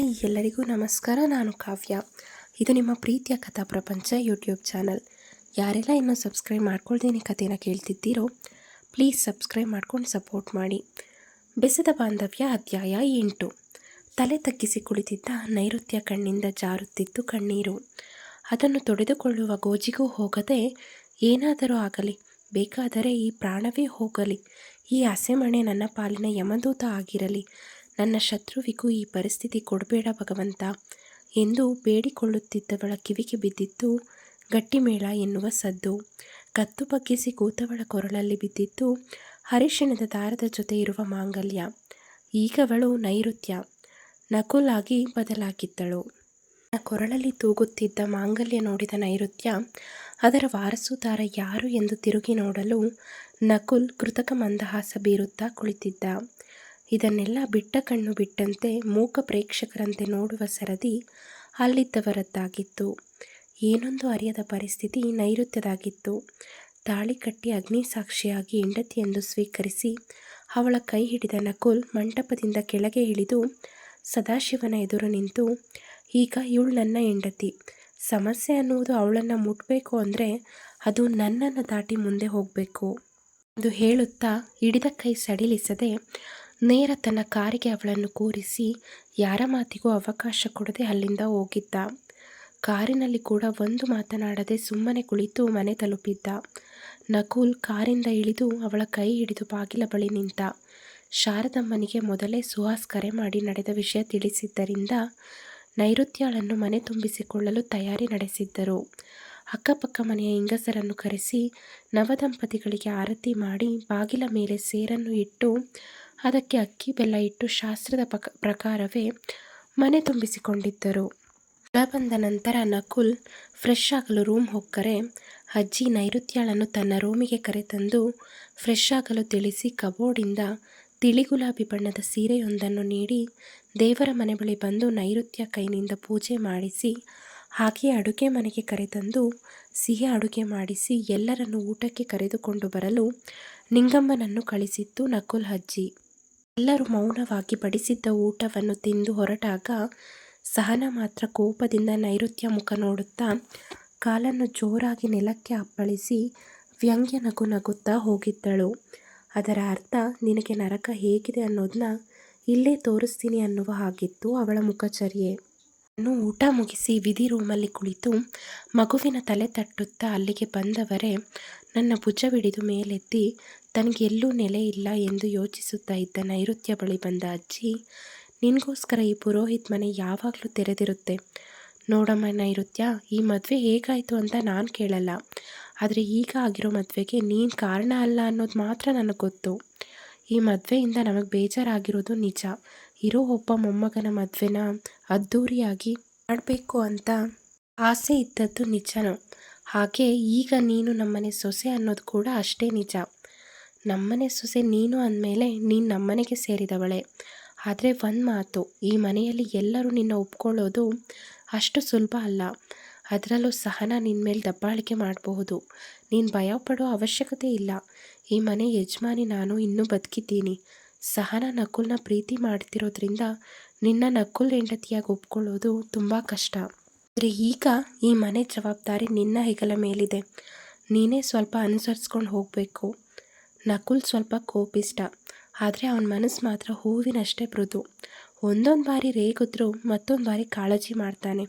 Hi ಎಲ್ಲರಿಗೂ ನಮಸ್ಕಾರ, ನಾನು ಕಾವ್ಯ. ಇದು ನಿಮ್ಮ ಪ್ರೀತಿಯ ಕಥಾ ಪ್ರಪಂಚ ಯೂಟ್ಯೂಬ್ ಚಾನಲ್. ಯಾರೆಲ್ಲ ಇನ್ನೂ ಸಬ್ಸ್ಕ್ರೈಬ್ ಮಾಡ್ಕೊಳ್ದೇನೆ ಕಥೆನ ಕೇಳ್ತಿದ್ದೀರೋ ಪ್ಲೀಸ್ ಸಬ್ಸ್ಕ್ರೈಬ್ ಮಾಡ್ಕೊಂಡು ಸಪೋರ್ಟ್ ಮಾಡಿ. ಬೆಸದ ಬಾಂಧವ್ಯ ಅಧ್ಯಾಯ ಎಂಟು. ತಲೆ ತಗ್ಗಿಸಿ ಕುಳಿತಿದ್ದ ನೈಋತ್ಯ ಕಣ್ಣಿಂದ ಜಾರುತ್ತಿತ್ತು ಕಣ್ಣೀರು. ಅದನ್ನು ತೊಡೆದುಕೊಳ್ಳುವ ಗೋಜಿಗೂ ಹೋಗದೆ ಏನಾದರೂ ಆಗಲಿ, ಬೇಕಾದರೆ ಈ ಪ್ರಾಣವೇ ಹೋಗಲಿ. ಈ ಹಸೆಮಣೆ ನನ್ನ ಪಾಲಿನ ಯಮದೂತ ಆಗಿರಲಿ. ನನ್ನ ಶತ್ರುವಿಗೂ ಈ ಪರಿಸ್ಥಿತಿ ಕೊಡಬೇಡ ಭಗವಂತ. ಎಂದು ಬೇಡಿಕೊಳ್ಳುತ್ತಿದ್ದವಳ ಕಿವಿಗೆ ಬಿದ್ದಿತ್ತು. ಗಟ್ಟಿಮೇಳ ಎನ್ನುವ ಸದ್ದು. ಕತ್ತು ಬಗ್ಗಿಸಿ ಕೂತವಳ ಕೊರಳಲ್ಲಿ ಬಿದ್ದಿತ್ತು. ಹರಿಶಿಣದ ದಾರದ ಜೊತೆ ಇರುವ ಮಾಂಗಲ್ಯ. ಈಗವಳು ನೈಋತ್ಯ. ನಕುಲಾಗಿ ಬದಲಾಗಿದ್ದಳು. ಕೊರಳಲ್ಲಿ ತೂಗುತ್ತಿದ್ದ ಮಾಂಗಲ್ಯ ನೋಡಿದ ನೈಋತ್ಯ. ಅದರ ವಾರಸುದಾರ ಯಾರು ಎಂದು ತಿರುಗಿ ನೋಡಲು ನಕುಲ್ ಕೃತಕ ಮಂದಹಾಸ ಬೀರುತ್ತಾ ಕುಳಿತಿದ್ದ. ಇದನ್ನೆಲ್ಲ ಬಿಟ್ಟ ಕಣ್ಣು ಬಿಟ್ಟಂತೆ ಮೂಕ ಪ್ರೇಕ್ಷಕರಂತೆ ನೋಡುವ ಸರದಿ ಅಲ್ಲಿದ್ದವರದ್ದಾಗಿತ್ತು. ಏನೊಂದು ಅರಿಯದ ಪರಿಸ್ಥಿತಿ ನೈಋತ್ಯದಾಗಿತ್ತು. ತಾಳಿ ಕಟ್ಟಿ ಅಗ್ನಿ ಸಾಕ್ಷಿಯಾಗಿ ಹೆಂಡತಿಯೆಂದು ಸ್ವೀಕರಿಸಿ ಅವಳ ಕೈ ಹಿಡಿದ ನಕುಲ್ ಮಂಟಪದಿಂದ ಕೆಳಗೆ ಇಳಿದು ಸದಾಶಿವನ ಎದುರು ನಿಂತು, ಈಗ ಇವಳು ನನ್ನ ಹೆಂಡತಿ. ಸಮಸ್ಯೆ ಅನ್ನುವುದು ಅವಳನ್ನು ಮುಟ್ಟಬೇಕು ಅಂದರೆ ಅದು ನನ್ನನ್ನು ದಾಟಿ ಮುಂದೆ ಹೋಗಬೇಕು ಎಂದು ಹೇಳುತ್ತಾ ಹಿಡಿದ ಕೈ ಸಡಿಲಿಸದೆ ನೇರ ತನ್ನ ಕಾರಿಗೆ ಅವಳನ್ನು ಕೂರಿಸಿ ಯಾರ ಮಾತಿಗೂ ಅವಕಾಶ ಕೊಡದೆ ಅಲ್ಲಿಂದ ಹೋಗಿದ್ದ. ಕಾರಿನಲ್ಲಿ ಕೂಡ ಒಂದು ಮಾತನಾಡದೆ ಸುಮ್ಮನೆ ಕುಳಿತು ಮನೆ ತಲುಪಿದ್ದ. ನಕುಲ್ ಕಾರಿಂದ ಇಳಿದು ಅವಳ ಕೈ ಹಿಡಿದು ಬಾಗಿಲ ಬಳಿ ನಿಂತ. ಶಾರದಮ್ಮನಿಗೆ ಮೊದಲೇ ಸುಹಾಸ್ ಕರೆ ಮಾಡಿ ನಡೆದ ವಿಷಯ ತಿಳಿಸಿದ್ದರಿಂದ ನೈಋತ್ಯಳನ್ನು ಮನೆ ತುಂಬಿಸಿಕೊಳ್ಳಲು ತಯಾರಿ ನಡೆಸಿದ್ದರು. ಅಕ್ಕಪಕ್ಕ ಮನೆಯ ಹೆಂಗಸರನ್ನು ಕರೆಸಿ ನವದಂಪತಿಗಳಿಗೆ ಆರತಿ ಮಾಡಿ ಬಾಗಿಲ ಮೇಲೆ ಸೇರನ್ನು ಇಟ್ಟು ಅದಕ್ಕೆ ಅಕ್ಕಿ, ಬೆಲ್ಲ ಇಟ್ಟು ಶಾಸ್ತ್ರದ ಪ್ರಕಾರವೇ ಮನೆ ತುಂಬಿಸಿಕೊಂಡಿದ್ದರು. ಬಂದ ನಂತರ ನಕುಲ್ ಫ್ರೆಶ್ ಆಗಲು ರೂಮ್ ಹೊಕ್ಕರೆ, ಅಜ್ಜಿ ನೈಋತ್ಯಳನ್ನು ತನ್ನ ರೂಮಿಗೆ ಕರೆತಂದು ಫ್ರೆಶ್ ಆಗಲು ತಿಳಿಸಿ ಕಬೋರ್ಡಿಂದ ತಿಳಿ ಗುಲಾಬಿ ಬಣ್ಣದ ಸೀರೆಯೊಂದನ್ನು ನೀಡಿ ದೇವರ ಮನೆ ಬಳಿ ಬಂದು ನೈಋತ್ಯ ಕೈನಿಂದ ಪೂಜೆ ಮಾಡಿಸಿ, ಹಾಗೆಯೇ ಅಡುಗೆ ಮನೆಗೆ ಕರೆತಂದು ಸಿಹಿ ಅಡುಗೆ ಮಾಡಿಸಿ ಎಲ್ಲರನ್ನು ಊಟಕ್ಕೆ ಕರೆದುಕೊಂಡು ಬರಲು ನಿಂಗಮ್ಮನನ್ನು ಕಳಿಸಿತ್ತು ನಕುಲ್ ಅಜ್ಜಿ. ಎಲ್ಲರೂ ಮೌನವಾಗಿ ಬಡಿಸಿದ್ದ ಊಟವನ್ನು ತಿಂದು ಹೊರಟಾಗ ಸಹನ ಮಾತ್ರ ಕೋಪದಿಂದ ನೈಋತ್ಯ ಮುಖ ನೋಡುತ್ತಾ ಕಾಲನ್ನು ಜೋರಾಗಿ ನೆಲಕ್ಕೆ ಅಪ್ಪಳಿಸಿ ವ್ಯಂಗ್ಯ ನಗು ನಗುತ್ತಾ ಹೋಗಿದ್ದಳು. ಅದರ ಅರ್ಥ, ನಿನಗೆ ನರಕ ಹೇಗಿದೆ ಅನ್ನೋದನ್ನ ಇಲ್ಲೇ ತೋರಿಸ್ತೀನಿ ಅನ್ನುವ ಹಾಗಿತ್ತು ಅವಳ ಮುಖಚರ್ಯೆ. ಇನ್ನು ಊಟ ಮುಗಿಸಿ ವಿಧಿ ರೂಮಲ್ಲಿ ಕುಳಿತು ಮಗುವಿನ ತಲೆ ತಟ್ಟುತ್ತಾ ಅಲ್ಲಿಗೆ ಬಂದವರೇ ನನ್ನ ಭುಜವಿಡಿದು ಮೇಲೆತ್ತಿ ತನಗೆಲ್ಲೂ ನೆಲೆ ಇಲ್ಲ ಎಂದು ಯೋಚಿಸುತ್ತಾ ಇದ್ದ ನೈಋತ್ಯ ಬಳಿ ಬಂದ ಅಜ್ಜಿ, ನಿನಗೋಸ್ಕರ ಈ ಪುರೋಹಿತ್ ಮನೆ ಯಾವಾಗಲೂ ತೆರೆದಿರುತ್ತೆ. ನೋಡಮ್ಮ ನೈಋತ್ಯ, ಈ ಮದುವೆ ಹೇಗಾಯಿತು ಅಂತ ನಾನು ಕೇಳಲ್ಲ. ಆದರೆ ಈಗ ಆಗಿರೋ ಮದುವೆಗೆ ನೀನು ಕಾರಣ ಅಲ್ಲ ಅನ್ನೋದು ಮಾತ್ರ ನನಗೆ ಗೊತ್ತು. ಈ ಮದುವೆಯಿಂದ ನಮಗೆ ಬೇಜಾರಾಗಿರೋದು ನಿಜ. ಇರೋ ಒಬ್ಬ ಮೊಮ್ಮಗನ ಮದುವೆನ ಅದ್ಧೂರಿಯಾಗಿ ಮಾಡಬೇಕು ಅಂತ ಆಸೆ ಇದ್ದದ್ದು ನಿಜನೋ? ಹಾಗೆ ಈಗ ನೀನು ನಮ್ಮನೆ ಸೊಸೆ ಅನ್ನೋದು ಕೂಡ ಅಷ್ಟೇ ನಿಜ. ನಮ್ಮನೆ ಸೊಸೆ ನೀನು ಅಂದಮೇಲೆ ನೀನು ನಮ್ಮನೆಗೆ ಸೇರಿದವಳೆ. ಆದರೆ ಒಂದು ಮಾತು, ಈ ಮನೆಯಲ್ಲಿ ಎಲ್ಲರೂ ನಿನ್ನ ಒಪ್ಕೊಳ್ಳೋದು ಅಷ್ಟು ಸುಲಭ ಅಲ್ಲ. ಅದರಲ್ಲೂ ಸಹನ ನಿನ್ನ ಮೇಲೆ ದಬ್ಬಾಳಿಕೆ ಮಾಡಬಹುದು. ನೀನು ಭಯಪಡೋ ಅವಶ್ಯಕತೆ ಇಲ್ಲ. ಈ ಮನೆ ಯಜಮಾನಿ ನಾನು ಇನ್ನೂ ಬದುಕಿದ್ದೀನಿ. ಸಹನ ನಕುಲ್ನ ಪ್ರೀತಿ ಮಾಡ್ತಿರೋದ್ರಿಂದ ನಿನ್ನ ನಕುಲ್ ಹೆಂಡತಿಯಾಗಿ ಒಪ್ಕೊಳ್ಳೋದು ತುಂಬ ಕಷ್ಟ. ಆದರೆ ಈಗ ಈ ಮನೆ ಜವಾಬ್ದಾರಿ ನಿನ್ನ ಹೆಗಲ ಮೇಲಿದೆ. ನೀನೇ ಸ್ವಲ್ಪ ಅನುಸರಿಸ್ಕೊಂಡು ಹೋಗಬೇಕು. ನಕುಲ್ ಸ್ವಲ್ಪ ಕೋಪಿಷ್ಟ. ಆದರೆ ಅವನ ಮನಸ್ಸು ಮಾತ್ರ ಹೂವಿನಷ್ಟೇ ಮೃದು. ಒಂದೊಂದು ಬಾರಿ ರೇಗಿದ್ರು ಮತ್ತೊಂದು ಬಾರಿ ಕಾಳಜಿ ಮಾಡ್ತಾನೆ.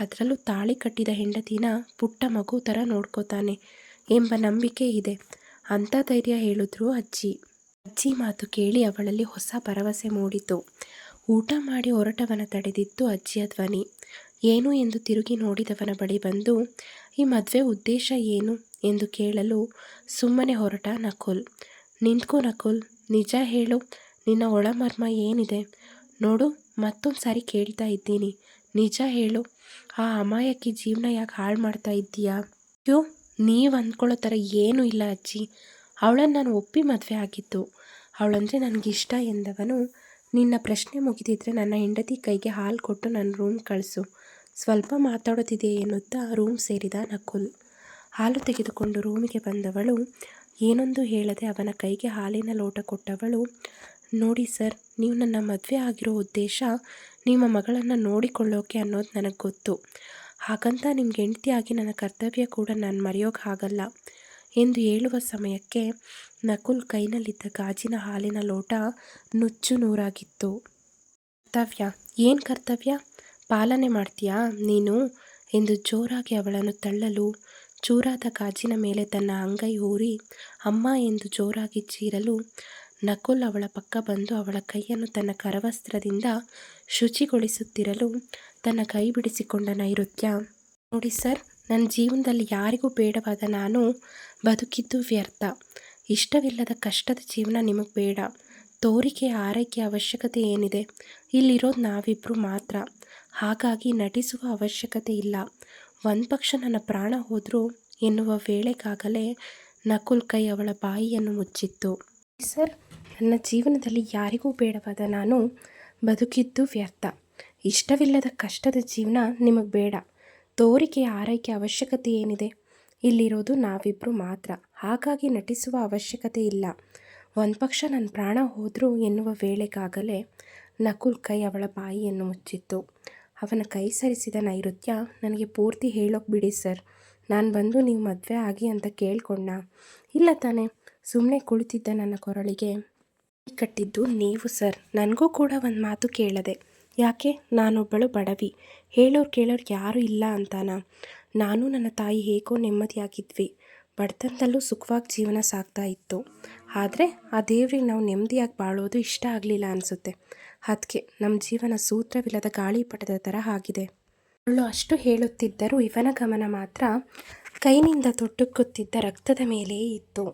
ಅದರಲ್ಲೂ ತಾಳಿ ಕಟ್ಟಿದ ಹೆಂಡತಿನ ಪುಟ್ಟ ಮಗು ಥರ ನೋಡ್ಕೋತಾನೆ ಎಂಬ ನಂಬಿಕೆ ಇದೆ. ಅಂಥ ಧೈರ್ಯ ಹೇಳಿದ್ರು ಅಜ್ಜಿ. ಅಜ್ಜಿ ಮಾತು ಕೇಳಿ ಅವಳಲ್ಲಿ ಹೊಸ ಭರವಸೆ ಮೂಡಿತು. ಊಟ ಮಾಡಿ ಹೊರಟವನ ತಡೆದಿತ್ತು ಅಜ್ಜಿಯ ಧ್ವನಿ. ಏನು ಎಂದು ತಿರುಗಿ ನೋಡಿದವನ ಬಳಿ ಬಂದು, ಈ ಮದುವೆ ಉದ್ದೇಶ ಏನು ಎಂದು ಕೇಳಲು ಸುಮ್ಮನೆ ಹೊರಟ ನಕುಲ್. ನಿಂತ್ಕೋ ನಕುಲ್, ನಿಜ ಹೇಳು, ನಿನ್ನ ಒಳಮರ್ಮ ಏನಿದೆ? ನೋಡು, ಮತ್ತೊಂದು ಸಾರಿ ಕೇಳ್ತಾ ಇದ್ದೀನಿ. ನಿಜ ಹೇಳು, ಆ ಅಮಾಯಕಿ ಜೀವನ ಯಾಕೆ ಹಾಳು ಮಾಡ್ತಾ ಇದ್ದೀಯಾ? ಯೋ ನೀವು ಅಂದ್ಕೊಳ್ಳೋ ಥರ ಏನೂ ಇಲ್ಲ ಅಜ್ಜಿ. ಅವಳನ್ನು ನಾನು ಒಪ್ಪಿ ಮದುವೆ ಆಗಿತ್ತು ಅವಳಂದರೆ ನನಗಿಷ್ಟ ಎಂದವನು ನಿನ್ನ ಪ್ರಶ್ನೆ ಮುಗಿದಿದ್ರೆ ನನ್ನ ಹೆಂಡತಿ ಕೈಗೆ ಹಾಲು ಕೊಟ್ಟು ನನ್ನ ರೂಮ್ ಕಳಿಸು. ಸ್ವಲ್ಪ ಮಾತಾಡುತ್ತಿದೆ ಎನ್ನುತ್ತಾ ರೂಮ್ ಸೇರಿದ ನಕುಲ್. ಹಾಲು ತೆಗೆದುಕೊಂಡು ರೂಮಿಗೆ ಬಂದವಳು, ಏನೊಂದು ಹೇಳದೆ ಅವನ ಕೈಗೆ ಹಾಲಿನ ಲೋಟ ಕೊಟ್ಟವಳು, ನೋಡಿ ಸರ್, ನೀವು ನನ್ನ ಮದುವೆ ಆಗಿರೋ ಉದ್ದೇಶ ನಿಮ್ಮ ಮಗಳನ್ನು ನೋಡಿಕೊಳ್ಳೋಕೆ ಅನ್ನೋದು ನನಗೆ ಗೊತ್ತು. ಹಾಗಂತ ನಿಮ್ಗೆ ಹೆಂಡತಿಯಾಗಿ ನನ್ನ ಕರ್ತವ್ಯ ಕೂಡ ನಾನು ಮರೆಯೋಕೆ ಆಗಲ್ಲ. ಎಂದು ಹೇಳುವ ಸಮಯಕ್ಕೆ ನಕುಲ್ ಕೈನಲ್ಲಿದ್ದ ಗಾಜಿನ ಹಾಲಿನ ಲೋಟ ನುಚ್ಚು ನೂರಾಗಿತ್ತು. ಕರ್ತವ್ಯ? ಏನು ಕರ್ತವ್ಯ? ಪಾಲನೆ ಮಾಡ್ತೀಯಾ ನೀನು? ಎಂದು ಜೋರಾಗಿ ಅವಳನ್ನು ತಳ್ಳಲು ಚೂರಾದ ಗಾಜಿನ ಮೇಲೆ ತನ್ನ ಅಂಗೈ ಊರಿ ಅಮ್ಮ ಎಂದು ಜೋರಾಗಿ ಚೀರಲು ನಕುಲ್ ಅವಳ ಪಕ್ಕ ಬಂದು ಅವಳ ಕೈಯನ್ನು ತನ್ನ ಕರವಸ್ತ್ರದಿಂದ ಶುಚಿಗೊಳಿಸುತ್ತಿರಲು ತನ್ನ ಕೈ ಬಿಡಿಸಿಕೊಂಡ ನೈಋತ್ಯ, ನೋಡಿ ಸರ್, ನನ್ನ ಜೀವನದಲ್ಲಿ ಯಾರಿಗೂ ಬೇಡವಾದ ನಾನು ಬದುಕಿದ್ದು ವ್ಯರ್ಥ. ಇಷ್ಟವಿಲ್ಲದ ಕಷ್ಟದ ಜೀವನ ನಿಮಗೆ ಬೇಡ. ತೋರಿಕೆಯ ಆರೈಕೆ, ಅವಶ್ಯಕತೆ ಏನಿದೆ? ಇಲ್ಲಿರೋದು ನಾವಿಬ್ಬರು ಮಾತ್ರ. ಹಾಗಾಗಿ ನಟಿಸುವ ಅವಶ್ಯಕತೆ ಇಲ್ಲ. ಒಂದು ಪಕ್ಷ ನನ್ನ ಪ್ರಾಣ ಹೋದರೂ ಎನ್ನುವ ವೇಳೆಗಾಗಲೇ ನಕುಲ್ ಕೈ ಅವಳ ಬಾಯಿಯನ್ನು ಮುಚ್ಚಿತ್ತು. ಸರ್, ನನ್ನ ಜೀವನದಲ್ಲಿ ಯಾರಿಗೂ ಬೇಡವಾದ ನಾನು ಬದುಕಿದ್ದು ವ್ಯರ್ಥ. ಇಷ್ಟವಿಲ್ಲದ ಕಷ್ಟದ ಜೀವನ ನಿಮಗೆ ಬೇಡ. ತೋರಿಕೆಯ ಆರೈಕೆ, ಅವಶ್ಯಕತೆ ಏನಿದೆ? ಇಲ್ಲಿರೋದು ನಾವಿಬ್ಬರು ಮಾತ್ರ. ಹಾಗಾಗಿ ನಟಿಸುವ ಅವಶ್ಯಕತೆ ಇಲ್ಲ. ಒಂದು ಪಕ್ಷ ನನ್ನ ಪ್ರಾಣ ಹೋದರೂ ಎನ್ನುವ ವೇಳೆಗಾಗಲೇ ನಕುಲ್ ಕೈ ಅವಳ ಬಾಯಿಯನ್ನು ಮುಚ್ಚಿತ್ತು. ಅವನ ಕೈ ಸರಿಸಿದ ನೈಋತ್ಯ, ನನಗೆ ಪೂರ್ತಿ ಹೇಳೋಕೆ ಬಿಡಿ ಸರ್. ನಾನು ಬಂದು ನೀವು ಮದುವೆ ಆಗಿ ಅಂತ ಕೇಳ್ಕೊಂಡ ಇಲ್ಲ ತಾನೆ. ಸುಮ್ಮನೆ ಕುಳಿತಿದ್ದ ನನ್ನ ಕೊರಳಿಗೆ ಕಟ್ಟಿದ್ದು ನೀವು ಸರ್. ನನಗೂ ಕೂಡ ಒಂದು ಮಾತು ಕೇಳದೆ. ಯಾಕೆ? ನಾನೊಬ್ಬಳು ಬಡವಿ. ಹೇಳೋರು ಕೇಳೋರು ಯಾರೂ ಇಲ್ಲ ಅಂತಾನ? ನಾನು ನನ್ನ ತಾಯಿ ಹೇಗೋ ನೆಮ್ಮದಿಯಾಗಿದ್ವಿ. ಬಡತನದಲ್ಲೂ ಸುಖವಾಗಿ ಜೀವನ ಸಾಗ್ತಾ ಇತ್ತು. ಆದರೆ ಆ ದೇವ್ರಿಗೆ ನಾವು ನೆಮ್ಮದಿಯಾಗಿ ಬಾಳೋದು ಇಷ್ಟ ಆಗಲಿಲ್ಲ ಅನಿಸುತ್ತೆ. ಅದಕ್ಕೆ ನಮ್ಮ ಜೀವನ ಸೂತ್ರವಿಲ್ಲದ ಗಾಳಿಪಟದ ಥರ ಆಗಿದೆ. ಅವಳು ಅಷ್ಟು ಹೇಳುತ್ತಿದ್ದರೂ ಇವನ ಗಮನ ಮಾತ್ರ ಕೈನಿಂದ ತೊಟ್ಟುಕುತ್ತಿದ್ದ ರಕ್ತದ ಮೇಲೆಯೇ ಇತ್ತು.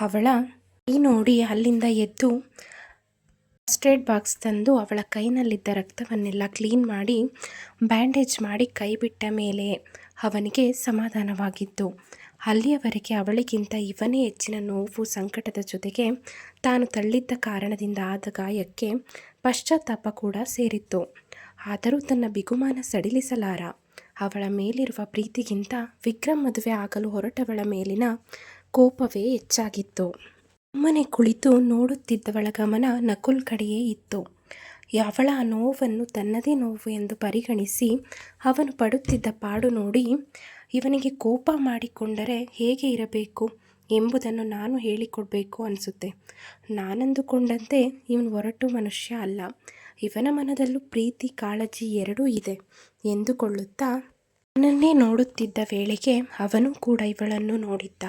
ಅವಳ ಈ ನೋಡಿ ಅಲ್ಲಿಂದ ಎದ್ದು ಏಡ್ ಬಾಕ್ಸ್ ತಂದು ಅವಳ ಕೈನಲ್ಲಿದ್ದ ರಕ್ತವನ್ನೆಲ್ಲ ಕ್ಲೀನ್ ಮಾಡಿ ಬ್ಯಾಂಡೇಜ್ ಮಾಡಿ ಕೈ ಬಿಟ್ಟ ಮೇಲೆ ಅವನಿಗೆ ಸಮಾಧಾನವಾಗಿತ್ತು. ಅಲ್ಲಿಯವರೆಗೆ ಅವಳಿಗಿಂತ ಇವನೇ ಹೆಚ್ಚಿನ ನೋವು ಸಂಕಟದ ಜೊತೆಗೆ ತಾನು ತಳ್ಳಿದ್ದ ಕಾರಣದಿಂದ ಆದ ಗಾಯಕ್ಕೆ ಪಶ್ಚಾತ್ತಾಪ ಕೂಡ ಸೇರಿತ್ತು. ಆದರೂ ತನ್ನ ಬಿಗುಮಾನ ಸಡಿಲಿಸಲಾರ. ಅವಳ ಮೇಲಿರುವ ಪ್ರೀತಿಗಿಂತ ವಿಕ್ರಮ್ ಮದುವೆ ಆಗಲು ಹೊರಟವಳ ಮೇಲಿನ ಕೋಪವೇ ಹೆಚ್ಚಾಗಿತ್ತು. ಸುಮ್ಮನೆ ಕುಳಿತು ನೋಡುತ್ತಿದ್ದವಳ ಗಮನ ನಕುಲ್ ಕಡೆಯೇ ಇತ್ತು. ಅವಳ ನೋವನ್ನು ತನ್ನದೇ ನೋವು ಎಂದು ಪರಿಗಣಿಸಿ ಅವನು ಪಡುತ್ತಿದ್ದ ಪಾಡು ನೋಡಿ ಇವನಿಗೆ ಕೋಪ ಮಾಡಿಕೊಂಡರೆ ಹೇಗೆ ಇರಬೇಕು ಎಂಬುದನ್ನು ನಾನು ಹೇಳಿಕೊಡಬೇಕು ಅನಿಸುತ್ತೆ. ನಾನಂದುಕೊಂಡಂತೆ ಇವನು ಹೊರಟು ಮನುಷ್ಯ ಅಲ್ಲ. ಇವನ ಮನದಲ್ಲೂ ಪ್ರೀತಿ ಕಾಳಜಿ ಎರಡೂ ಇದೆ ಎಂದುಕೊಳ್ಳುತ್ತಾ ನನ್ನೇ ನೋಡುತ್ತಿದ್ದ ವೇಳೆಗೆ ಅವನು ಕೂಡ ಇವಳನ್ನು ನೋಡಿದ್ದ.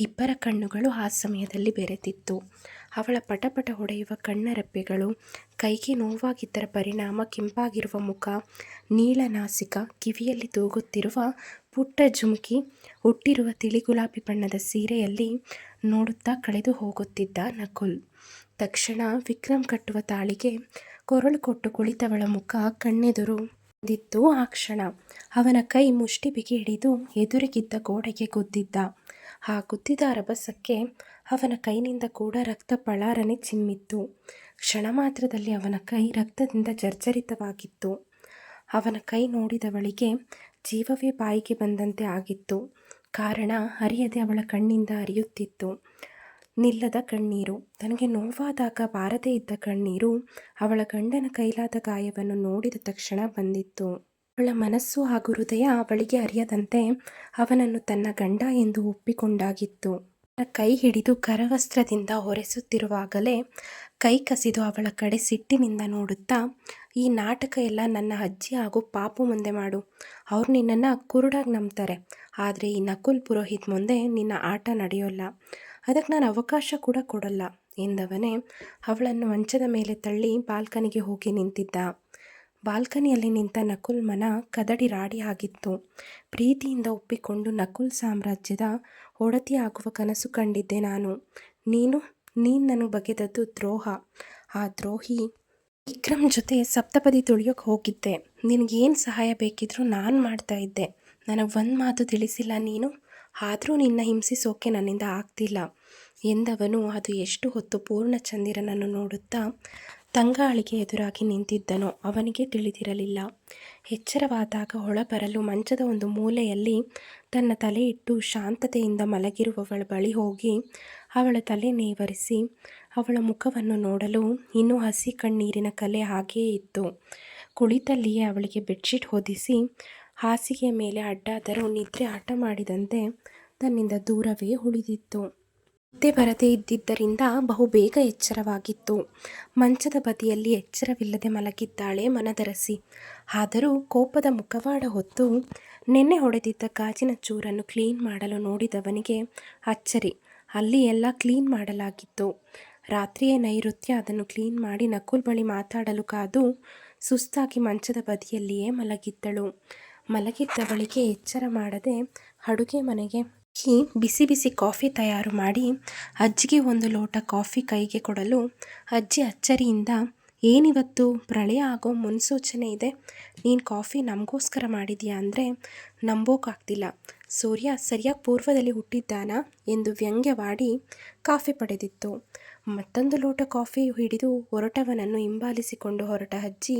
ಇಬ್ಬರ ಕಣ್ಣುಗಳು ಆ ಸಮಯದಲ್ಲಿ ಬೆರೆತಿತ್ತು. ಅವಳ ಪಟಪಟ ಹೊಡೆಯುವ ಕಣ್ಣರೆಪ್ಪೆಗಳು, ಕೈಗೆ ನೋವಾಗಿದ್ದರ ಪರಿಣಾಮ ಕೆಂಪಾಗಿರುವ ಮುಖ ನೀಳನಾಸಿಕ ಕಿವಿಯಲ್ಲಿ ತೂಗುತ್ತಿರುವ ಪುಟ್ಟ ಜುಮುಕಿ, ಹುಟ್ಟಿರುವ ತಿಳಿ ಗುಲಾಬಿ ಬಣ್ಣದ ಸೀರೆಯಲ್ಲಿ ನೋಡುತ್ತಾ ಕಳೆದು ಹೋಗುತ್ತಿದ್ದ ನಕುಲ್. ತಕ್ಷಣ ವಿಕ್ರಮ್ ಕಟ್ಟುವ ತಾಳಿಗೆ ಕೊರಳು ಕೊಟ್ಟು ಕುಳಿತವಳ ಮುಖ ಕಣ್ಣೆದುರು ದಿತ್ತು ಆ ಕ್ಷಣ ಅವನ ಕೈ ಮುಷ್ಟಿ ಬಿಗಿ ಹಿಡಿದು ಎದುರಿಗಿದ್ದ ಗೋಡೆಗೆ ಗುದ್ದಿದ್ದ. ಆ ಗುದ್ದಿದ ರಭಸಕ್ಕೆ ಅವನ ಕೈನಿಂದ ಕೂಡ ರಕ್ತ ಪಳಾರನೆ ಚಿಮ್ಮಿತ್ತು. ಕ್ಷಣ ಮಾತ್ರದಲ್ಲಿ ಅವನ ಕೈ ರಕ್ತದಿಂದ ಜರ್ಜರಿತವಾಗಿತ್ತು. ಅವನ ಕೈ ನೋಡಿದವಳಿಗೆ ಜೀವವೇ ಬಾಯಿಗೆ ಬಂದಂತೆ ಆಗಿತ್ತು. ಕಾರಣ ಅರಿಯದೆ ಅವಳ ಕಣ್ಣಿಂದ ಹರಿಯುತ್ತಿತ್ತು ನಿಲ್ಲದ ಕಣ್ಣೀರು, ತನಗೆ ನೋವಾದಾಗ ಬಾರದೇ ಇದ್ದ ಕಣ್ಣೀರು ಅವಳ ಗಂಡನ ಕೈಲಾದ ಗಾಯವನ್ನು ನೋಡಿದ ತಕ್ಷಣ ಬಂದಿತ್ತು. ಅವಳ ಮನಸ್ಸು ಹಾಗೂ ಹೃದಯ ಅವಳಿಗೆ ಅರಿಯದಂತೆ ಅವನನ್ನು ತನ್ನ ಗಂಡ ಎಂದು ಒಪ್ಪಿಕೊಂಡಾಗಿತ್ತು. ಕೈ ಹಿಡಿದು ಕರವಸ್ತ್ರದಿಂದ ಹೊರೆಸುತ್ತಿರುವಾಗಲೇ ಕೈ ಕಸಿದು ಅವಳ ಕಡೆ ಸಿಟ್ಟಿನಿಂದ ನೋಡುತ್ತಾ, ಈ ನಾಟಕ ಎಲ್ಲ ನನ್ನ ಅಜ್ಜಿ ಹಾಗೂ ಪಾಪು ಮುಂದೆ ಮಾಡು. ಅವ್ರು ನಿನ್ನನ್ನು ಕುರುಡಾಗಿ ನಂಬ್ತಾರೆ. ಆದರೆ ಈ ನಕುಲ್ ಪುರೋಹಿತ್ ಮುಂದೆ ನಿನ್ನ ಆಟ ನಡೆಯೋಲ್ಲ. ಅದಕ್ಕೆ ನಾನು ಅವಕಾಶ ಕೂಡ ಕೊಡಲ್ಲ, ಎಂದವನೇ ಅವಳನ್ನು ಮಂಚದ ಮೇಲೆ ತಳ್ಳಿ ಬಾಲ್ಕನಿಗೆ ಹೋಗಿ ನಿಂತಿದ್ದ. ಬಾಲ್ಕನಿಯಲ್ಲಿ ನಿಂತ ನಕುಲ್ ಮನ ಕದಡಿ ರಾಡಿ ಆಗಿತ್ತು. ಪ್ರೀತಿಯಿಂದ ಒಪ್ಪಿಕೊಂಡು ನಕುಲ್ ಸಾಮ್ರಾಜ್ಯದ ಒಡತಿಯಾಗುವ ಕನಸು ಕಂಡಿದ್ದೆ ನಾನು. ನೀನು ನೀನು ನನಗೆ ಬಗೆದದ್ದು ದ್ರೋಹ. ಆ ದ್ರೋಹಿ ವಿಕ್ರಮ್ ಜೊತೆ ಸಪ್ತಪದಿ ತುಳಿಯೋಕೆ ಹೋಗಿದ್ದೆ. ನಿನಗೇನು ಸಹಾಯ ಬೇಕಿದ್ರೂ ನಾನು ಮಾಡ್ತಾ ಇದ್ದೆ. ನನಗೆ ಒಂದು ಮಾತು ತಿಳಿಸಿಲ್ಲ ನೀನು. ಆದರೂ ನಿನ್ನ ಹಿಂಸಿಸೋಕೆ ನನ್ನಿಂದ ಆಗ್ತಿಲ್ಲ. ಎಂದವನು ಅದು ಎಷ್ಟು ಹೊತ್ತು ಪೂರ್ಣ ಚಂದಿರನನ್ನು ನೋಡುತ್ತಾ ತಂಗಾಳಿಗೆ ಎದುರಾಗಿ ನಿಂತಿದ್ದನೋ. ಅವನಿಗೆ ತಿಳಿದಿರಲಿಲ್ಲ. ಎಚ್ಚರವಾದಾಗ ಹೊಳಬರಲು ಮಂಚದ ಒಂದು ಮೂಲೆಯಲ್ಲಿ ತನ್ನ ತಲೆಯಿಟ್ಟು ಶಾಂತತೆಯಿಂದ ಮಲಗಿರುವವಳ ಬಳಿ ಹೋಗಿ ಅವಳ ತಲೆ ನೇವರಿಸಿ ಅವಳ ಮುಖವನ್ನು ನೋಡಲು ಇನ್ನೂ ಹಸಿ ಕಣ್ಣೀರಿನ ಕಲೆ ಹಾಗೆಯೇ ಇತ್ತು. ಕುಳಿತಲ್ಲಿಯೇ ಅವಳಿಗೆ ಬೆಡ್ಶೀಟ್ ಹೊದಿಸಿ ಹಾಸಿಗೆಯ ಮೇಲೆ ಅಡ್ಡಾದರೂ ನಿದ್ರೆ ಆಟ ಮಾಡಿದಂತೆ ತನ್ನಿಂದ ದೂರವೇ ಉಳಿದಿತ್ತು. ನಿದ್ದೆ ಬರದೇ ಇದ್ದಿದ್ದರಿಂದ ಬಹುಬೇಗ ಎಚ್ಚರವಾಗಿತ್ತು. ಮಂಚದ ಬದಿಯಲ್ಲಿ ಎಚ್ಚರವಿಲ್ಲದೆ ಮಲಗಿದ್ದಾಳೆ ಮನದರಸಿ. ಆದರೂ ಕೋಪದ ಮುಖವಾಡ ಹೊತ್ತು ನೆನ್ನೆ ಹೊಡೆದಿದ್ದ ಗಾಜಿನ ಚೂರನ್ನು ಕ್ಲೀನ್ ಮಾಡಲು ನೋಡಿದವನಿಗೆ ಅಚ್ಚರಿ. ಅಲ್ಲಿ ಎಲ್ಲ ಕ್ಲೀನ್ ಮಾಡಲಾಗಿತ್ತು. ರಾತ್ರಿಯೇ ನೈಋತ್ಯ ಅದನ್ನು ಕ್ಲೀನ್ ಮಾಡಿ ನಕುಲ್ ಬಳಿ ಮಾತಾಡಲು ಕಾದು ಸುಸ್ತಾಗಿ ಮಂಚದ ಬದಿಯಲ್ಲಿಯೇ ಮಲಗಿದ್ದಳು. ಮಲಗಿದ್ದವಳಿಗೆ ಎಚ್ಚರ ಮಾಡದೆ ಅಡುಗೆ ಮನೆಗೆ ಈ ಬಿಸಿ ಬಿಸಿ ಕಾಫಿ ತಯಾರು ಮಾಡಿ ಅಜ್ಜಿಗೆ ಒಂದು ಲೋಟ ಕಾಫಿ ಕೈಗೆ ಕೊಡಲು ಅಜ್ಜಿ ಅಚ್ಚರಿಯಿಂದ, ಏನಿವತ್ತು? ಪ್ರಳಯ ಆಗೋ ಮುನ್ಸೂಚನೆ ಇದೆ. ನೀನು ಕಾಫಿ ನಮಗೋಸ್ಕರ ಮಾಡಿದ್ಯಾ? ಅಂದರೆ ನಂಬೋಕ್ಕಾಗ್ತಿಲ್ಲ ಸೂರ್ಯ ಸರಿಯಾಗಿ ಪೂರ್ವದಲ್ಲಿ ಹುಟ್ಟಿದ್ದಾನಾ ಎಂದು ವ್ಯಂಗ್ಯವಾಡಿ ಕಾಫಿ ಪಡೆದಿತ್ತು. ಮತ್ತೊಂದು ಲೋಟ ಕಾಫಿ ಹಿಡಿದು ಹೊರಟವನನ್ನು ಹಿಂಬಾಲಿಸಿಕೊಂಡು ಹೊರಟ ಅಜ್ಜಿ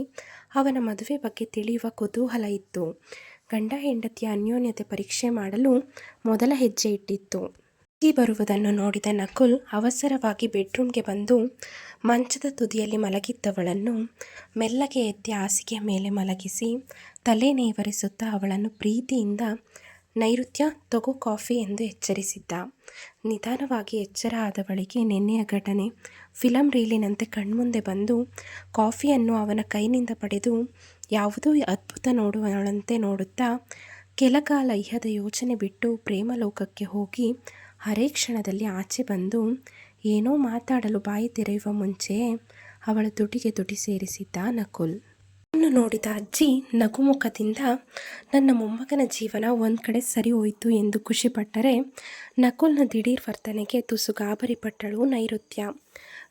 ಅವನ ಮದುವೆ ಬಗ್ಗೆ ತಿಳಿಯುವ ಕುತೂಹಲ ಇತ್ತು. ಗಂಡ ಹೆಂಡತಿಯ ಅನ್ಯೋನ್ಯತೆ ಪರೀಕ್ಷೆ ಮಾಡಲು ಮೊದಲ ಹೆಜ್ಜೆ ಇಟ್ಟಿತ್ತು. ಹುಡುಗಿ ಬರುವುದನ್ನು ನೋಡಿದ ನಕುಲ್ ಅವಸರವಾಗಿ ಬೆಡ್ರೂಮ್ಗೆ ಬಂದು ಮಂಚದ ತುದಿಯಲ್ಲಿ ಮಲಗಿದ್ದವಳನ್ನು ಮೆಲ್ಲಗೆ ಎತ್ತಿ ಹಾಸಿಗೆಯ ಮೇಲೆ ಮಲಗಿಸಿ ತಲೆ ನೇವರಿಸುತ್ತಾ ಅವಳನ್ನು ಪ್ರೀತಿಯಿಂದ ನೈಋತ್ಯ ತಗೋ ಕಾಫಿ ಎಂದು ಎಚ್ಚರಿಸಿದ್ದ. ನಿಧಾನವಾಗಿ ಎಚ್ಚರ ಆದವಳಿಗೆ ನಿನ್ನೆಯ ಘಟನೆ ಫಿಲಂ ರೀಲಿನಂತೆ ಕಣ್ಮುಂದೆ ಬಂದು ಕಾಫಿಯನ್ನು ಅವನ ಕೈನಿಂದ ಪಡೆದು ಯಾವುದೋ ಅದ್ಭುತ ನೋಡುವವಳಂತೆ ನೋಡುತ್ತಾ ಕೆಲಕಾಲ ಇಹದ ಯೋಚನೆ ಬಿಟ್ಟು ಪ್ರೇಮಲೋಕಕ್ಕೆ ಹೋಗಿ ಹರೇ ಕ್ಷಣದಲ್ಲಿ ಆಚೆ ಬಂದು ಏನೋ ಮಾತಾಡಲು ಬಾಯಿ ತೆರೆಯುವ ಮುಂಚೆಯೇ ಅವಳ ತುಟಿಗೆ ತುಟಿ ಸೇರಿಸಿದ್ದ ನಕುಲ್. ಅನ್ನು ನೋಡಿದ ಅಜ್ಜಿ ನಗುಮುಖದಿಂದ, ನನ್ನ ಮೊಮ್ಮಗನ ಜೀವನ ಒಂದು ಕಡೆ ಸರಿ ಹೋಯಿತು ಎಂದು ಖುಷಿಪಟ್ಟರೆ ನಕುಲ್ನ ದಿಢೀರ್ ವರ್ತನೆಗೆ ತುಸು ಗಾಬರಿ ಪಟ್ಟಳು ನೈಋತ್ಯ.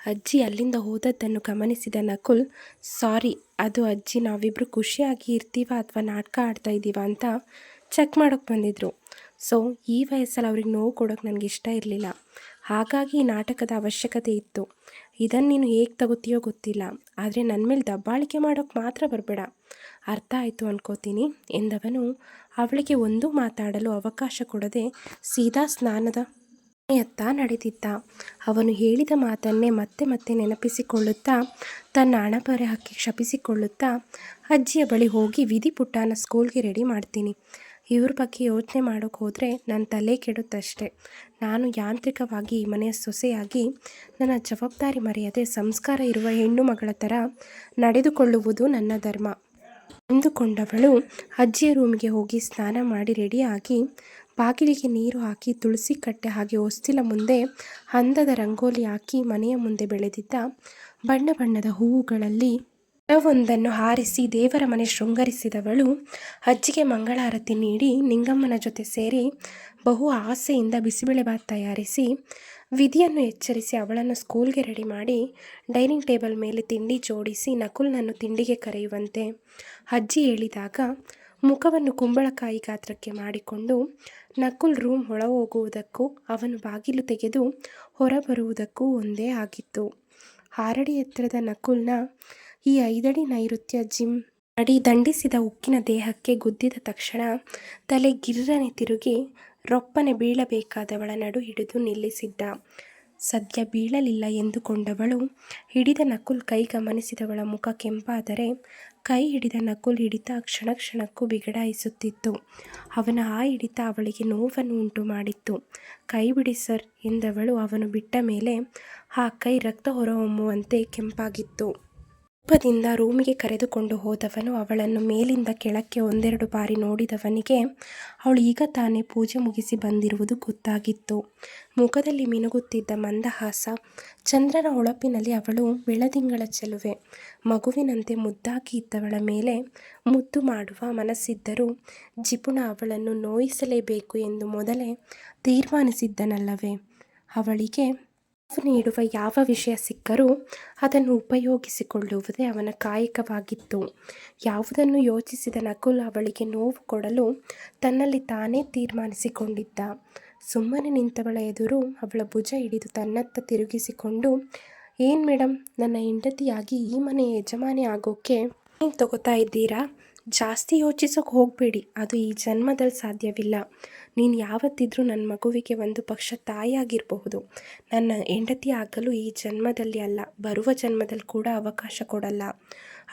ಅಜ್ಜಿ ಅಲ್ಲಿಂದ ಹೋದದ್ದನ್ನು ಗಮನಿಸಿದ ನಕುಲ್, ಸಾರಿ, ಅದು ಅಜ್ಜಿ ನಾವಿಬ್ಬರು ಖುಷಿಯಾಗಿ ಇರ್ತೀವ ಅಥವಾ ನಾಟಕ ಆಡ್ತಾ ಇದ್ದೀವ ಅಂತ ಚೆಕ್ ಮಾಡೋಕ್ಕೆ ಬಂದಿದ್ರು. ಸೊ ಈ ವಯಸ್ಸಲ್ಲಿ ಅವ್ರಿಗೆ ನೋವು ಕೊಡೋಕೆ ನನಗೆ ಇಷ್ಟ ಇರಲಿಲ್ಲ. ಹಾಗಾಗಿ ಈ ನಾಟಕದ ಅವಶ್ಯಕತೆ ಇತ್ತು. ಇದನ್ನು ನೀನು ಹೇಗೆ ತಗೋತೀಯೋ ಗೊತ್ತಿಲ್ಲ. ಆದರೆ ನನ್ನ ಮೇಲೆ ದಬ್ಬಾಳಿಕೆ ಮಾಡೋಕ್ಕೆ ಮಾತ್ರ ಬರಬೇಡ. ಅರ್ಥ ಆಯಿತು ಅನ್ಕೋತೀನಿ, ಎಂದವನು. ಅವಳಿಗೆ ಒಂದೂ ಮಾತಾಡಲು ಅವಕಾಶ ಕೊಡದೆ ಸೀದಾ ಸ್ನಾನದ ಮನೆಯತ್ತ ನಡೆದಿದ್ದ. ಅವನು ಹೇಳಿದ ಮಾತನ್ನೇ ಮತ್ತೆ ಮತ್ತೆ ನೆನಪಿಸಿಕೊಳ್ಳುತ್ತಾ, ತನ್ನ ಹಣಬರಹಕ್ಕೆ ಕ್ಷಪಿಸಿಕೊಳ್ಳುತ್ತಾ, ಅಜ್ಜಿಯ ಬಳಿ ಹೋಗಿ ವಿಧಿ ಪುಟ್ಟನ ಸ್ಕೂಲ್ಗೆ ರೆಡಿ ಮಾಡ್ತೀನಿ. ಇವ್ರ ಬಗ್ಗೆ ಯೋಚನೆ ಮಾಡೋಕೆ ಹೋದರೆ ನನ್ನ ತಲೆ ಕೆಡುತ್ತಷ್ಟೆ. ನಾನು ಯಾಂತ್ರಿಕವಾಗಿ ಮನೆಯ ಸೊಸೆಯಾಗಿ, ನನ್ನ ಜವಾಬ್ದಾರಿ ಮರೆಯದೆ, ಸಂಸ್ಕಾರ ಇರುವ ಹೆಣ್ಣು ಮಗಳ ಥರ ನಡೆದುಕೊಳ್ಳುವುದು ನನ್ನ ಧರ್ಮ. ಎಂದುಕೊಂಡವಳು ಅಜ್ಜಿಯ ರೂಮಿಗೆ ಹೋಗಿ ಸ್ನಾನ ಮಾಡಿ ರೆಡಿಯಾಗಿ ಬಾಗಿಲಿಗೆ ನೀರು ಹಾಕಿ ತುಳಸಿ ಕಟ್ಟೆ ಹಾಗೆ ಹೊಸ್ತಿಲ ಮುಂದೆ ಹಂದದ ರಂಗೋಲಿ ಹಾಕಿ ಮನೆಯ ಮುಂದೆ ಬೆಳೆದಿದ್ದ ಬಣ್ಣ ಬಣ್ಣದ ಹೂವುಗಳಲ್ಲಿ ಒಂದನ್ನು ಹಾರಿಸಿ ದೇವರ ಮನೆ ಶೃಂಗರಿಸಿದವಳು ಅಜ್ಜಿಗೆ ಮಂಗಳಾರತಿ ನೀಡಿ ನಿಂಗಮ್ಮನ ಜೊತೆ ಸೇರಿ ಬಹು ಆಸೆಯಿಂದ ಬಿಸಿಬೇಳೆಬಾತ್ ತಯಾರಿಸಿ ವಿಧಿಯನ್ನು ಎಚ್ಚರಿಸಿ ಅವಳನ್ನು ಸ್ಕೂಲ್ಗೆ ರೆಡಿ ಮಾಡಿ ಡೈನಿಂಗ್ ಟೇಬಲ್ ಮೇಲೆ ತಿಂಡಿ ಜೋಡಿಸಿ ನಕುಲ್ನನ್ನು ತಿಂಡಿಗೆ ಕರೆಯುವಂತೆ ಅಜ್ಜಿ ಹೇಳಿದಾಗ ಮುಖವನ್ನು ಕುಂಬಳಕಾಯಿ ಗಾತ್ರಕ್ಕೆ ಮಾಡಿಕೊಂಡು ನಕುಲ್ ರೂಮ್ ಒಳ ಹೋಗುವುದಕ್ಕೂ ಅವನು ಬಾಗಿಲು ತೆಗೆದು ಹೊರಬರುವುದಕ್ಕೂ ಒಂದೇ ಆಗಿತ್ತು. ಆರಡಿ ಎತ್ತರದ ನಕುಲ್ನ ಈ ಐದಡಿ ನೈಋತ್ಯ ಜಿಮ್ ಅಡಿ ದಂಡಿಸಿದ ಉಕ್ಕಿನ ದೇಹಕ್ಕೆ ಗುದ್ದಿದ ತಕ್ಷಣ ತಲೆ ಗಿರ್ರನೆ ತಿರುಗಿ ರೊಪ್ಪನೆ ಬೀಳಬೇಕಾದವಳ ನಡು ಹಿಡಿದು ನಿಲ್ಲಿಸಿದ್ದ. ಸದ್ಯ ಬೀಳಲಿಲ್ಲ ಎಂದುಕೊಂಡವಳು ಹಿಡಿದ ನಕುಲ್ ಕೈ ಗಮನಿಸಿದವಳ ಮುಖ ಕೆಂಪಾದರೆ ಕೈ ಹಿಡಿದ ನಕುಲ್ ಹಿಡಿತ ಕ್ಷಣ ಕ್ಷಣಕ್ಕೂ ಬಿಗಡಾಯಿಸುತ್ತಿತ್ತು. ಅವನ ಆ ಹಿಡಿತ ಅವಳಿಗೆ ನೋವನ್ನು ಉಂಟು ಮಾಡಿತ್ತು ಕೈ ಬಿಡಿ ಸರ್, ಎಂದವಳು ಅವನು ಬಿಟ್ಟ ಮೇಲೆ ಆ ಕೈ ರಕ್ತ ಹೊರಹೊಮ್ಮುವಂತೆ ಕೆಂಪಾಗಿತ್ತು. ಕೋಪದಿಂದ ರೂಮಿಗೆ ಕರೆದುಕೊಂಡು ಹೋದವನು ಅವಳನ್ನು ಮೇಲಿಂದ ಕೆಳಕ್ಕೆ ಒಂದೆರಡು ಬಾರಿ ನೋಡಿದವನಿಗೆ, ಅವಳು ಈಗ ತಾನೇ ಪೂಜೆ ಮುಗಿಸಿ ಬಂದಿರುವುದು ಗೊತ್ತಾಗಿತ್ತು. ಮುಖದಲ್ಲಿ ಮಿನುಗುತ್ತಿದ್ದ ಮಂದಹಾಸ, ಚಂದ್ರನ ಹೊಳಪಿನಲ್ಲಿ ಅವಳು ಬೆಳದಿಂಗಳ ಚೆಲುವೆ. ಮಗುವಿನಂತೆ ಮುದ್ದಾಗಿ ಇದ್ದವಳ ಮೇಲೆ ಮುದ್ದು ಮಾಡುವ ಮನಸ್ಸಿದ್ದರೂ ಜಿಪುಣ ಅವಳನ್ನು ನೋಯಿಸಲೇಬೇಕು ಎಂದು ಮೊದಲೇ ತೀರ್ಮಾನಿಸಿದ್ದನಲ್ಲವೇ? ಅವಳಿಗೆ ನೀಡುವ ಯಾವ ವಿಷಯ ಸಿಕ್ಕರೂ ಅದನ್ನು ಉಪಯೋಗಿಸಿಕೊಳ್ಳುವುದೇ ಅವನ ಕಾಯಕವಾಗಿತ್ತು. ಯಾವುದನ್ನು ಯೋಚಿಸಿದ ನಕುಲ್ ಅವಳಿಗೆ ನೋವು ಕೊಡಲು ತನ್ನಲ್ಲಿ ತಾನೇ ತೀರ್ಮಾನಿಸಿಕೊಂಡಿದ್ದ. ಸುಮ್ಮನೆ ನಿಂತವಳ ಎದುರು ಅವಳ ಭುಜ ಹಿಡಿದು ತನ್ನತ್ತ ತಿರುಗಿಸಿಕೊಂಡು, ಏನು ಮೇಡಮ್ ನನ್ನ ಹೆಂಡತಿಯಾಗಿ ಈ ಮನೆಯ ಯಜಮಾನಿ ಆಗೋಕ್ಕೆ ಏನು ತಗೋತಾ ಇದ್ದೀರಾ? ಜಾಸ್ತಿ ಯೋಚಿಸೋಕೆ ಹೋಗಬೇಡಿ. ಅದು ಈ ಜನ್ಮದಲ್ಲಿ ಸಾಧ್ಯವಿಲ್ಲ. ನೀನು ಯಾವತ್ತಿದ್ರೂ ನನ್ನ ಮಗುವಿಗೆ ಒಂದು ಪಕ್ಷ ತಾಯಿಯಾಗಿರಬಹುದು. ನನ್ನ ಹೆಂಡತಿ ಆಗಲು ಈ ಜನ್ಮದಲ್ಲಿ ಅಲ್ಲ, ಬರುವ ಜನ್ಮದಲ್ಲಿ ಕೂಡ ಅವಕಾಶ ಕೊಡಲ್ಲ.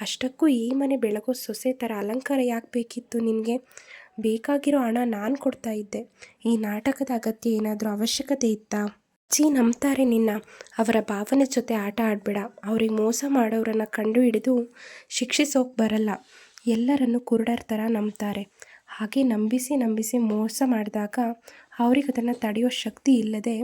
ಅಷ್ಟಕ್ಕೂ ಈ ಮನೆ ಬೆಳಗೋ ಸೊಸೆ ಥರ ಅಲಂಕಾರ ಯಾಕೆ ಬೇಕಿತ್ತು ನಿನಗೆ? ಬೇಕಾಗಿರೋ ಹಣ ನಾನು ಕೊಡ್ತಾ ಇದ್ದೆ. ಈ ನಾಟಕದ ಅಗತ್ಯ ಏನಾದರೂ ಅವಶ್ಯಕತೆ ಇತ್ತಾ? ಅಜ್ಜಿ ನಂಬ್ತಾರೆ ನಿನ್ನ. ಅವರ ಭಾವನೆ ಜೊತೆ ಆಟ ಆಡಬೇಡ. ಅವ್ರಿಗೆ ಮೋಸ ಮಾಡೋರನ್ನು ಕಂಡು ಹಿಡಿದು ಶಿಕ್ಷಿಸೋಕೆ ಬರಲ್ಲ. ಎಲ್ಲರನ್ನು ಕುರುಡರ ಥರ ನಂಬ್ತಾರೆ. ಹಾಗೆ ನಂಬಿಸಿ ನಂಬಿಸಿ ಮೋಸ ಮಾಡಿದಾಗ ಅವ್ರಿಗೆ ಅದನ್ನು ತಡೆಯೋ ಶಕ್ತಿ ಇಲ್ಲದೆ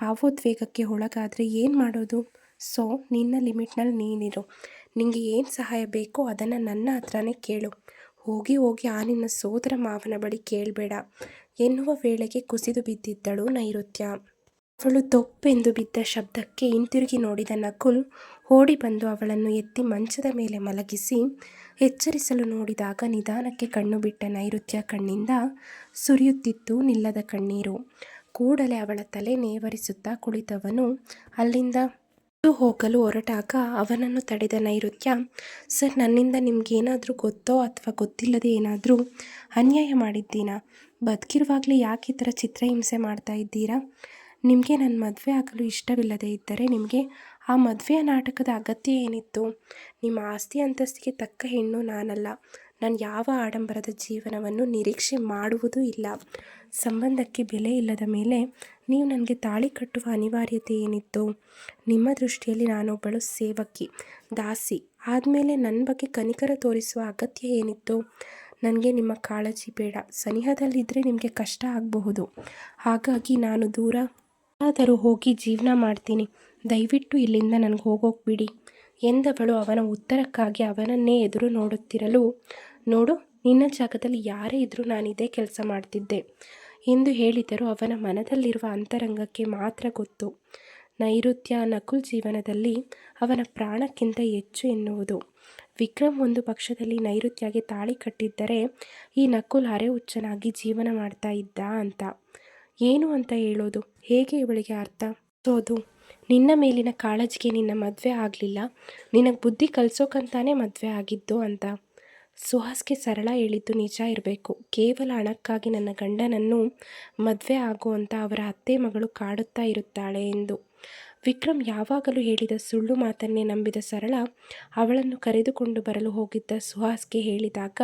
ಭಾವೋದ್ವೇಗಕ್ಕೆ ಒಳಗಾದರೆ ಏನು ಮಾಡೋದು? ಸೊ, ನಿನ್ನ ಲಿಮಿಟ್ನಲ್ಲಿ ನೀನಿರು. ನಿನಗೆ ಏನು ಸಹಾಯ ಬೇಕೋ ಅದನ್ನು ನನ್ನ ಹತ್ರನೇ ಕೇಳು. ಹೋಗಿ ಹೋಗಿ ಆ ನಿನ್ನ ಸೋದರ ಮಾವನ ಬಳಿ ಕೇಳಬೇಡ. ಎನ್ನುವ ವೇಳೆಗೆ ಕುಸಿದು ಬಿದ್ದಿದ್ದಳು ನೈಋತ್ಯ. ಅವಳು ತೊಪ್ಪೆಂದು ಬಿದ್ದ ಶಬ್ದಕ್ಕೆ ಹಿಂತಿರುಗಿ ನೋಡಿದ ನಕುಲ್ ಓಡಿ ಬಂದು ಅವಳನ್ನು ಎತ್ತಿ ಮಂಚದ ಮೇಲೆ ಮಲಗಿಸಿ ಎಚ್ಚರಿಸಲು ನೋಡಿದಾಗ ನಿಧಾನಕ್ಕೆ ಕಣ್ಣು ಬಿಟ್ಟ ನೈಋತ್ಯ ಕಣ್ಣಿಂದ ಸುರಿಯುತ್ತಿತ್ತು ನಿಲ್ಲದ ಕಣ್ಣೀರು. ಕೂಡಲೇ ಅವಳ ತಲೆ ನೇವರಿಸುತ್ತಾ ಕುಳಿತವನು. ಅಲ್ಲಿಂದ ಹೋಗಲು ಹೊರಟಾಗ ಅವನನ್ನು ತಡೆದ ನೈಋತ್ಯ, ಸರ್, ನನ್ನಿಂದ ನಿಮ್ಗೇನಾದರೂ ಗೊತ್ತೋ ಅಥವಾ ಗೊತ್ತಿಲ್ಲದೆ ಏನಾದರೂ ಅನ್ಯಾಯ ಮಾಡಿದ್ದೀನಾ? ಬದುಕಿರುವಾಗಲೇ ಯಾಕೆ ಈ ಥರ ಚಿತ್ರಹಿಂಸೆ ಮಾಡ್ತಾ ಇದ್ದೀರಾ? ನಿಮಗೆ ನನ್ನ ಮದುವೆ ಆಗಲು ಇಷ್ಟವಿಲ್ಲದೆ ಇದ್ದರೆ ನಿಮಗೆ ಆ ಮದುವೆಯ ನಾಟಕದ ಅಗತ್ಯ ಏನಿತ್ತು? ನಿಮ್ಮ ಆಸ್ತಿ ಅಂತಸ್ತಿಗೆ ತಕ್ಕ ಹೆಣ್ಣು ನಾನಲ್ಲ. ನಾನು ಯಾವ ಆಡಂಬರದ ಜೀವನವನ್ನು ನಿರೀಕ್ಷೆ ಮಾಡುವುದೂ ಇಲ್ಲ. ಸಂಬಂಧಕ್ಕೆ ಬೆಲೆ ಇಲ್ಲದ ಮೇಲೆ ನೀವು ನನಗೆ ತಾಳಿ ಕಟ್ಟುವ ಅನಿವಾರ್ಯತೆ ಏನಿತ್ತು? ನಿಮ್ಮ ದೃಷ್ಟಿಯಲ್ಲಿ ನಾನೊಬ್ಬಳು ಸೇವಕಿ, ದಾಸಿ. ಆದಮೇಲೆ ನನ್ನ ಬಗ್ಗೆ ಕನಿಕರ ತೋರಿಸುವ ಅಗತ್ಯ ಏನಿತ್ತು? ನನಗೆ ನಿಮ್ಮ ಕಾಳಜಿ ಬೇಡ. ಸನಿಹದಲ್ಲಿದ್ದರೆ ನಿಮಗೆ ಕಷ್ಟ ಆಗಬಹುದು. ಹಾಗಾಗಿ ನಾನು ದೂರ ಆದರೂ ಹೋಗಿ ಜೀವನ ಮಾಡ್ತೀನಿ. ದಯವಿಟ್ಟು ಇಲ್ಲಿಂದ ನನಗೆ ಹೋಗೋಗ್ಬಿಡಿ ಎಂದವಳು ಅವನ ಉತ್ತರಕ್ಕಾಗಿ ಅವನನ್ನೇ ಎದುರು ನೋಡುತ್ತಿರಲು, ನೋಡು, ನಿನ್ನ ಜಾಗದಲ್ಲಿ ಯಾರೇ ಇದ್ದರೂ ನಾನಿದೇ ಕೆಲಸ ಮಾಡ್ತಿದ್ದೆ ಎಂದು ಹೇಳಿದರೂ ಅವನ ಮನದಲ್ಲಿರುವ ಅಂತರಂಗಕ್ಕೆ ಮಾತ್ರ ಗೊತ್ತು. ನೈಋತ್ಯ ನಕುಲ್ ಜೀವನದಲ್ಲಿ ಅವನ ಪ್ರಾಣಕ್ಕಿಂತ ಹೆಚ್ಚು ಎನ್ನುವುದು. ವಿಕ್ರಮ್ ಒಂದು ಪಕ್ಷದಲ್ಲಿ ನೈಋತ್ಯಗೆ ತಾಳಿ ಕಟ್ಟಿದ್ದರೆ ಈ ನಕುಲ್ ಅರೆ ಹುಚ್ಚನಾಗಿ ಜೀವನ ಮಾಡ್ತಾ ಇದ್ದ ಅಂತ. ಏನು ಅಂತ ಹೇಳೋದು? ಹೇಗೆ ಇವಳಿಗೆ ಅರ್ಥ? ಸೋದು. ನಿನ್ನ ಮೇಲಿನ ಕಾಳಜಿಗೆ ನಿನ್ನ ಮದುವೆ ಆಗಲಿಲ್ಲ. ನಿನಗೆ ಬುದ್ಧಿ ಕಲಿಸೋಕಂತಾನೆ ಮದುವೆ ಆಗಿದ್ದು ಅಂತ. ಸುಹಾಸ್ಗೆ ಸರಳ ಹೇಳಿದ್ದು ನಿಜ ಇರಬೇಕು. ಕೇವಲ ಹಣಕ್ಕಾಗಿ ನನ್ನ ಗಂಡನನ್ನು ಮದುವೆ ಆಗುವಂತ ಅವರ ಅತ್ತೆ ಮಗಳು ಕಾಡುತ್ತಾ ಇರುತ್ತಾಳೆ ಎಂದು. ವಿಕ್ರಮ್ ಯಾವಾಗಲೂ ಹೇಳಿದ ಸುಳ್ಳು ಮಾತನ್ನೇ ನಂಬಿದ ಸರಳ ಅವಳನ್ನು ಕರೆದುಕೊಂಡು ಬರಲು ಹೋಗಿದ್ದ ಸುಹಾಸ್ಗೆ ಹೇಳಿದಾಗ,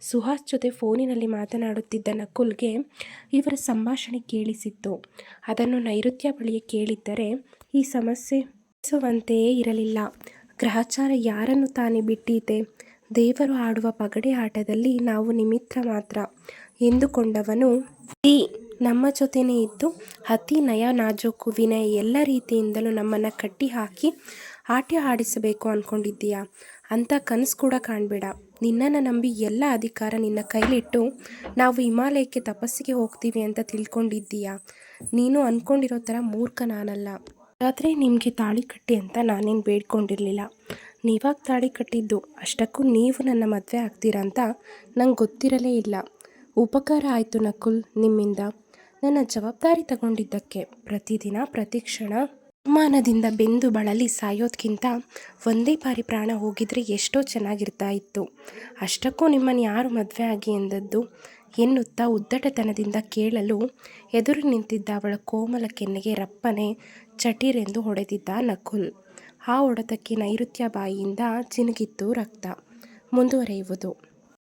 ಸುಹಾಸ್ ಜೊತೆ ಫೋನಿನಲ್ಲಿ ಮಾತನಾಡುತ್ತಿದ್ದ ನಕುಲ್ಗೆ ಇವರ ಸಂಭಾಷಣೆ ಕೇಳಿಸಿತ್ತು. ಅದನ್ನು ನೈಋತ್ಯ ಬಳಿಯ ಕೇಳಿದ್ದರೆ, ಈ ಸಮಸ್ಯೆ ಸುವಂತೆಯೇ ಇರಲಿಲ್ಲ. ಗ್ರಹಚಾರ ಯಾರನ್ನು ತಾನೇ ಬಿಟ್ಟೀತೆ ದೇವರು ಆಡುವ ಪಗಡೆ ಆಟದಲ್ಲಿ ನಾವು ನಿಮಿತ್ತ ಮಾತ್ರ ಎಂದುಕೊಂಡವನು. ನಮ್ಮ ಜೊತೆನೇ ಇದ್ದು ಅತಿ ನಯ, ನಾಜೂಕು ವಿನಯ ಎಲ್ಲ ರೀತಿಯಿಂದಲೂ ನಮ್ಮನ್ನು ಕಟ್ಟಿ ಹಾಕಿ ಆಟ ಆಡಿಸಬೇಕು ಅಂದ್ಕೊಂಡಿದ್ದೀಯಾ ಅಂತ ಕನಸು ಕೂಡ ಕಾಣಬೇಡ. ನಿನ್ನನ್ನು ನಂಬಿ ಎಲ್ಲ ಅಧಿಕಾರ ನಿನ್ನ ಕೈಲಿಟ್ಟು ನಾವು ಹಿಮಾಲಯಕ್ಕೆ ತಪಸ್ಸಿಗೆ ಹೋಗ್ತೀವಿ ಅಂತ ತಿಳ್ಕೊಂಡಿದ್ದೀಯಾ? ನೀನು ಅಂದ್ಕೊಂಡಿರೋ ಥರ ಮೂರ್ಖ ನಾನಲ್ಲ. ಆದರೆ ನಿಮಗೆ ತಾಳಿ ಕಟ್ಟಿ ಅಂತ ನಾನೇನು ಬೇಡ್ಕೊಂಡಿರಲಿಲ್ಲ. ನೀವಾಗ ತಾಳಿ ಕಟ್ಟಿದ್ದು, ಅಷ್ಟಕ್ಕೂ ನೀವು ನನ್ನ ಮದುವೆ ಆಗ್ತೀರಾ ಅಂತ ನಂಗೆ ಗೊತ್ತಿರಲೇ ಇಲ್ಲ. ಉಪಕಾರ ಆಯಿತು ನಕುಲ್ ನಿಮ್ಮಿಂದ. ನನ್ನ ಜವಾಬ್ದಾರಿ ತಗೊಂಡಿದ್ದಕ್ಕೆ ಪ್ರತಿದಿನ ಪ್ರತಿಕ್ಷಣ ಅವಮಾನದಿಂದ ಬೆಂದು ಬಳಲಿ ಸಾಯೋದ್ಕಿಂತ ಒಂದೇ ಬಾರಿ ಪ್ರಾಣ ಹೋಗಿದ್ರೆ ಎಷ್ಟೋ ಚೆನ್ನಾಗಿರ್ತಾ ಇತ್ತು. ಅಷ್ಟಕ್ಕೂ ನಿಮ್ಮನ್ನು ಯಾರು ಮದುವೆ ಆಗಿ ಎಂದದ್ದು ಎನ್ನುತ್ತಾ ಉದ್ದಟತನದಿಂದ ಕೇಳಲು ಎದುರು ನಿಂತಿದ್ದ ಅವಳ ಕೋಮಲ ಕೆನ್ನೆಗೆ ರಪ್ಪನೆ ಚಟೀರೆಂದು ಹೊಡೆದಿದ್ದ ನಕುಲ್. ಆ ಹೊಡೆತಕ್ಕೆ ನೈಋತ್ಯ ಬಾಯಿಯಿಂದ ಚಿನುಗಿತ್ತು ರಕ್ತ. ಮುಂದುವರೆಯುವುದು.